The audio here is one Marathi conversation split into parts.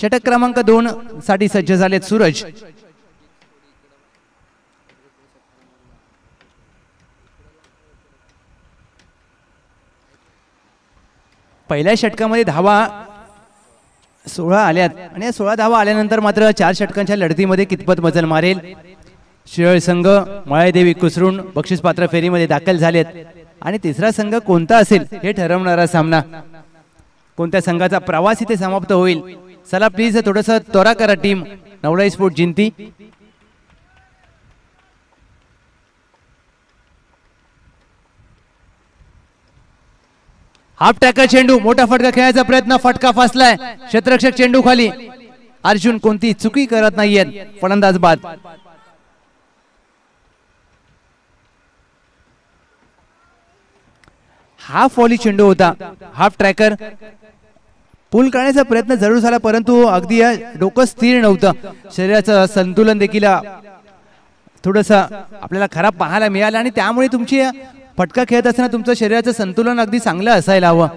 षटक क्रमांक दोन साठी सज्ज झालेत सूरज. पहिल्या षटकामध्ये धावा सोळा आल्यात आणि या सोळा धावा आल्यानंतर मात्र चार षटकांच्या लढतीमध्ये कितपत मजल मारेल? शिरळ संघ मळायदेवी कुसरून बक्षीसपात्र फेरीमध्ये दाखल झालेत. आणि तिसरा संघ कोणता असेल हे ठरवणारा सामना. कोणत्या संघाचा प्रवास इथे समाप्त होईल? चला प्लीज थोडस त्वरा करा टीम नवडा स्पोर्ट जिंती हाफ टॅकर चेंडू मोठा फटका खेळायचा प्रयत्न फटका फासलाय. क्षेत्ररक्षक चेंडू खाली. अर्जुन कोणती चुकी करत नाहीयेत. फलंदाज बाद. हाफ वॉली चेंडू होता. हाफ ट्रॅकर पूल करण्याचा प्रयत्न जरूर झाला परंतु अगदी या डोकं स्थिर नव्हतं. शरीराचं संतुलन देखील थोडस आपल्याला खराब पाहायला मिळालं आणि त्यामुळे तुमची फटका खेळत असताना तुमचं शरीराचं संतुलन अगदी चांगलं असायला हवं.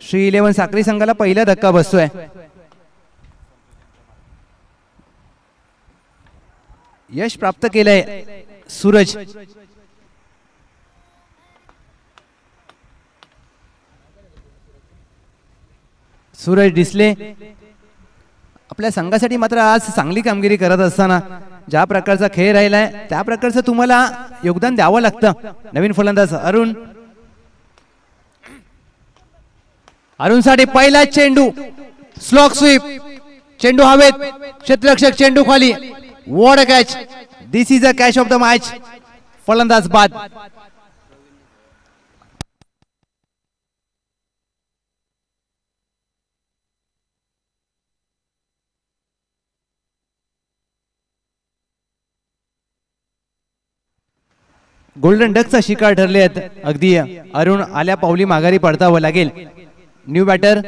श्री इलेव्हन साखरी संघाला पहिला धक्का बसतोय. यश प्राप्त केलंय सूरज. सूरज डिसले आपल्या संघासाठी मात्र आज चांगली कामगिरी करत असताना ज्या प्रकारचा खेळ राहिलाय त्या प्रकारचं तुम्हाला योगदान द्यावं लागतं. नवीन फलंदाज अरुण. अरुणसाठी पहिला चेंडू स्लॉक स्वीप. चेंडू हवेत क्षेत्ररक्षक चेंडू खाली. What catch. This is a catch of the match फलंदाज बाद. गोल्डन डकचा शिकार ठरले आहेत अगदी अरुण आल्या पावली माघारी पडतावं लागेल. New batter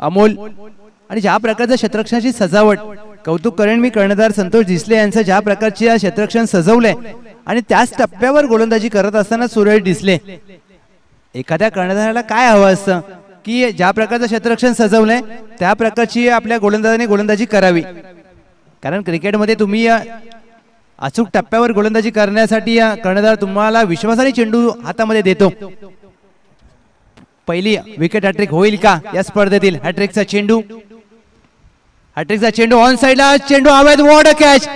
Amol. आणि ज्या प्रकारच्या शत्रक्षांची सजावट कौतुक करेन मी कर्णधार संतोष दिसले यांचं ज्या प्रकारची या क्षेत्ररक्षण सजवलंय आणि त्याच टप्प्यावर गोलंदाजी करत असताना सुरेश दिसले एखाद्या कर्णधाराला काय हवं असतं? की ज्या प्रकारचं क्षेत्ररक्षण सजवलंय त्या प्रकारची आपल्या गोलंदाजाने गोलंदाजी करावी. कारण क्रिकेटमध्ये तुम्ही अचूक टप्प्यावर गोलंदाजी करण्यासाठी कर्णधार तुम्हाला विश्वासाने चेंडू हातामध्ये देतो. पहिली विकेट हॅट्रिक होईल का? या स्पर्धेतील हॅट्रिकचा चेंडू. हॅट्रिकचा चेंडू ऑन साइडला चेंडू अवैध what catch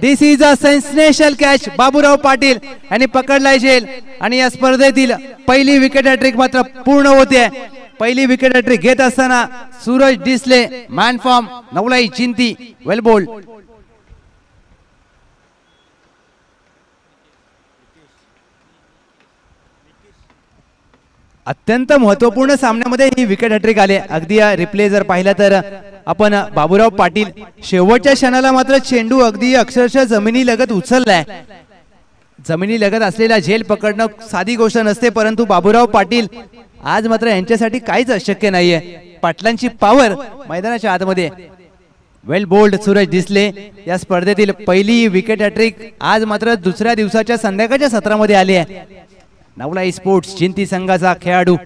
this is a sensational catch Baburao Patil यांनी पकडला झेल आणि या स्पर्धेतील पहिली विकेट हॅट्रिक मात्र पूर्ण होते. पहिली विकेट हॅट्रिक घेत असताना सूरज डिसले मॅन फॉर्म नवलाई चिंती वेल अत्यंत महत्त्वपूर्ण सामन्यामध्ये ही विकेट हॅट्रिक आले. अगदी रिप्ले जर पाहिला तर आपण बाबूराव पाटील शेवटच्या क्षणाला मात्र चेंडू अगदी अक्षरशः जमिनी लगत उचललाय. जमिनी लगत असलेला झेल पकडणं साधी गोष्ट नसते परंतु बाबूराव पाटील आज मात्र यांच्यासाठी काहीच अशक्य नाहीये. पाटलांची पॉवर मैदानाच्या आतमध्ये. वेल बोल्ड सूरज दिसले. या स्पर्धेतील पहिली विकेट हॅट्रिक आज मात्र दुसऱ्या दिवसाच्या संध्याकाळच्या सत्रामध्ये आली आहे. नवलाई स्पोर्ट्स जिंती संघाचा खेळाडू.